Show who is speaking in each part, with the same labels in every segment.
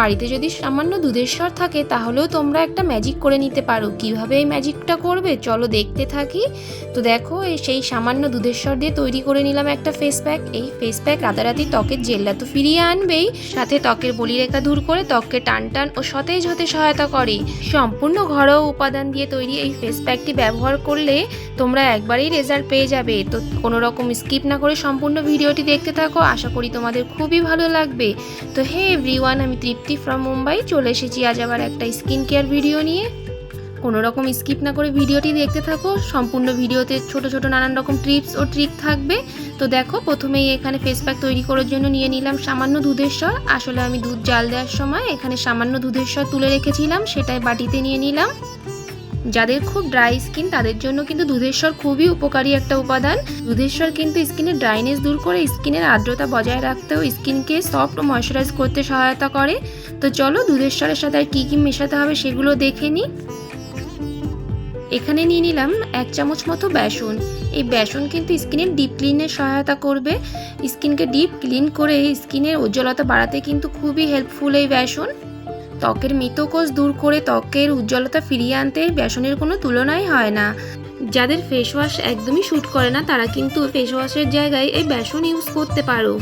Speaker 1: বাড়িতে যদি সামান্য দুধের থাকে, তাহলেও তোমরা একটা ম্যাজিক করে নিতে পারো। কীভাবে এই ম্যাজিকটা করবে? চলো দেখতে থাকি। তো দেখো, এই সেই সামান্য দুধের দিয়ে তৈরি করে নিলাম একটা ফেস প্যাক এই ফেস প্যাক রাতারাতি ত্বকের জেল্লা তো ফিরিয়ে আনবেই। সাথে ত্বকের বলিরেখা দূর করে ত্বককে টান টান ও সতেজ হতে সহায়তা করে। সম্পূর্ণ ঘরোয়া উপাদান দিয়ে তৈরি এই ফেস প্যাকটি ব্যবহার করলে তোমরা একবারেই রেজাল্ট পেয়ে যাবে। তো কোনো রকম স্কিপ না করে সম্পূর্ণ ভিডিওটি দেখতে থাকো। আশা করি তোমাদের খুবই ভালো লাগবে। তো হে এভরিওয়ান আমি তৃপ্তি। ফ্রম মুম্বাই চলে এসেছি আজ আবার একটা স্কিন কেয়ার ভিডিও নিয়ে। কোনো রকম স্কিপ না করে ভিডিওটি দেখতে থাকো। সম্পূর্ণ ভিডিওতে ছোট ছোট নানান রকম ট্রিপস ও ট্রিক থাকবে। তো দেখো, প্রথমেই এখানে ফেস প্যাক তৈরি করার জন্য নিয়ে নিলাম সামান্য দুধের স্বর আসলে আমি দুধ জাল দেওয়ার সময় এখানে সামান্য দুধের স্বর তুলে রেখেছিলাম, সেটাই বাটিতে নিয়ে নিলাম। যাদের খুব ড্রাই স্কিন তাদের জন্য কিন্তু দুধের স্বর খুবই উপকারী একটা উপাদান। দুধের স্বর কিন্তু স্কিনের ড্রাইনেস দূর করে স্কিনের আর্দ্রতা বজায় রাখতেও স্কিনকে সফট ও ময়শ্চারাইজ করতে সহায়তা করে। তো চলো দুধের স্বরের সাথে আর কী কী মেশাতে হবে সেগুলো দেখে নিই এখানে নিয়ে নিলাম এক চামচ মতো বেসন। এই বেসন কিন্তু স্কিনের ডিপ ক্লিনের সহায়তা করবে। স্কিনকে ডিপ ক্লিন করে স্কিনের উজ্জ্বলতা বাড়াতে কিন্তু খুবই হেল্পফুল এই বেসন। ত্বকের মৃতকোষ দূর করে ত্বকের উজ্জ্বলতা ফিরিয়ে আনতে বেসনের কোনো তুলনাই হয় না। যাদের ফেস ওয়াশ একদমই শ্যুট করে না, তারা কিন্তু ফেস ওয়াশের জায়গায় এই বেসন ইউজ করতে পারো।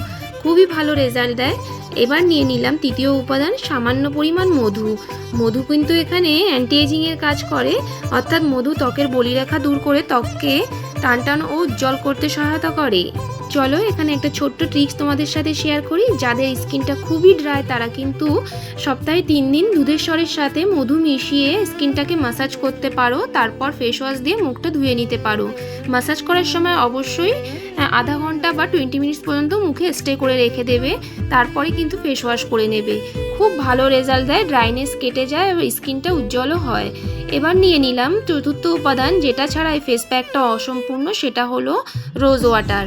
Speaker 1: খুবই ভালো রেজাল্ট দেয়। এবার নিয়ে নিলাম তৃতীয় উপাদান, সামান্য পরিমাণ মধু। মধু কিন্তু এখানে অ্যান্টি এজিংয়ের কাজ করে। অর্থাৎ মধু ত্বকের বলিরেখা দূর করে ত্বককে টান টান ও উজ্জ্বল করতে সহায়তা করে। চলো, এখানে একটা ছোট্ট ট্রিক্স তোমাদের সাথে শেয়ার করি। যাদের স্কিনটা খুবই ড্রাই তারা কিন্তু সপ্তাহে তিন দিন দুধের স্বরের সাথে মধু মিশিয়ে স্কিনটাকে মাসাজ করতে পারো। তারপর ফেস ওয়াশ দিয়ে মুখটা ধুয়ে নিতে পারো। মাসাজ করার সময় অবশ্যই আধা ঘণ্টা বা টোয়েন্টি মিনিটস পর্যন্ত মুখে স্টে করে রেখে দেবে। তারপরে কিন্তু ফেস ওয়াশ করে নেবে। খুব ভালো রেজাল্ট দেয় ড্রাইনেস কেটে যায় এবং স্কিনটা উজ্জ্বলও হয়। এবার নিয়ে নিলাম চতুর্থ উপাদান, যেটা ছাড়া এই ফেস প্যাকটা অসম্পূর্ণ, সেটা হলো রোজ ওয়াটার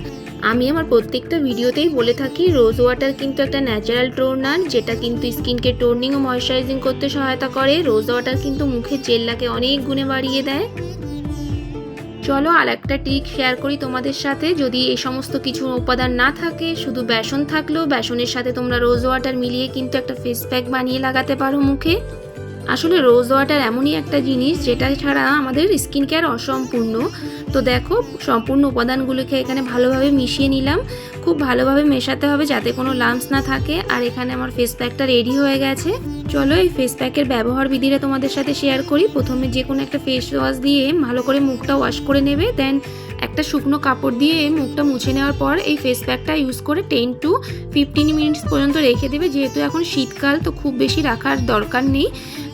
Speaker 1: আমি আমার প্রত্যেকটা ভিডিওতেই বলে থাকি রোজ ওয়াটার কিন্তু একটা ন্যাচারাল টোনার যেটা কিন্তু স্কিনকে টোনিং ও ময়শ্চারাইজিং করতে সহায়তা করে। রোজ ওয়াটার কিন্তু মুখের জেল্লাকে অনেক গুণে বাড়িয়ে দেয়। চলো আর একটা ট্রিক শেয়ার করি তোমাদের সাথে। যদি এই সমস্ত কিছু উপাদান না থাকে, শুধু বেসন থাকলেও বেসনের সাথে তোমরা রোজ ওয়াটার মিলিয়ে কিন্তু একটা ফেস প্যাক বানিয়ে লাগাতে পারো মুখে। আসলে রোজ ওয়াটার এমনই একটা জিনিস যেটা ছাড়া আমাদের স্কিন কেয়ার অসম্পূর্ণ। তো দেখো, সম্পূর্ণ উপাদানগুলোকে এখানে ভালোভাবে মিশিয়ে নিলাম। খুব ভালোভাবে মেশাতে হবে যাতে কোনো লাম্পস না থাকে। আর এখানে আমার ফেস প্যাকটা রেডি হয়ে গেছে। চলো এই ফেস প্যাকের ব্যবহার বিধিটা তোমাদের সাথে শেয়ার করি। প্রথমে যে কোনো একটা ফেস ওয়াশ দিয়ে ভালো করে মুখটা ওয়াশ করে নেবে। দেন একটা শুকনো কাপড় দিয়ে মুখটা মুছে নেওয়ার পর এই ফেস প্যাকটা ইউজ করে টেন টু ফিফটিন মিনিটস পর্যন্ত রেখে দেবে। যেহেতু এখন শীতকাল, তো খুব বেশি রাখার দরকার নেই।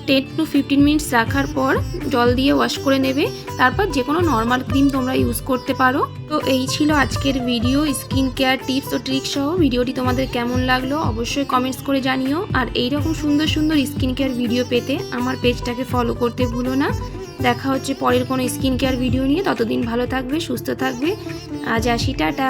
Speaker 1: টেন টু ফিফটিন মিনিটস রাখার পর জল দিয়ে ওয়াশ করে নেবে। তারপর যে কোনো নর্মাল ক্রিম তোমরা ইউজ করতে পারো। তো এই ছিল আজকের ভিডিও স্কিন কেয়ার টিপস ও ট্রিক্স সহ ভিডিওটি তোমাদের কেমন লাগল অবশ্যই কমেন্টস করে জানিও। আর এই রকম সুন্দর সুন্দর স্কিন কেয়ার ভিডিও পেতে আমার পেজটাকে ফলো করতে ভুলো না। দেখা হচ্ছে পরের কোনো স্কিন কেয়ার ভিডিও নিয়ে। ততদিন ভালো থাকবে, সুস্থ থাকবে। আজ আসি, টাটা।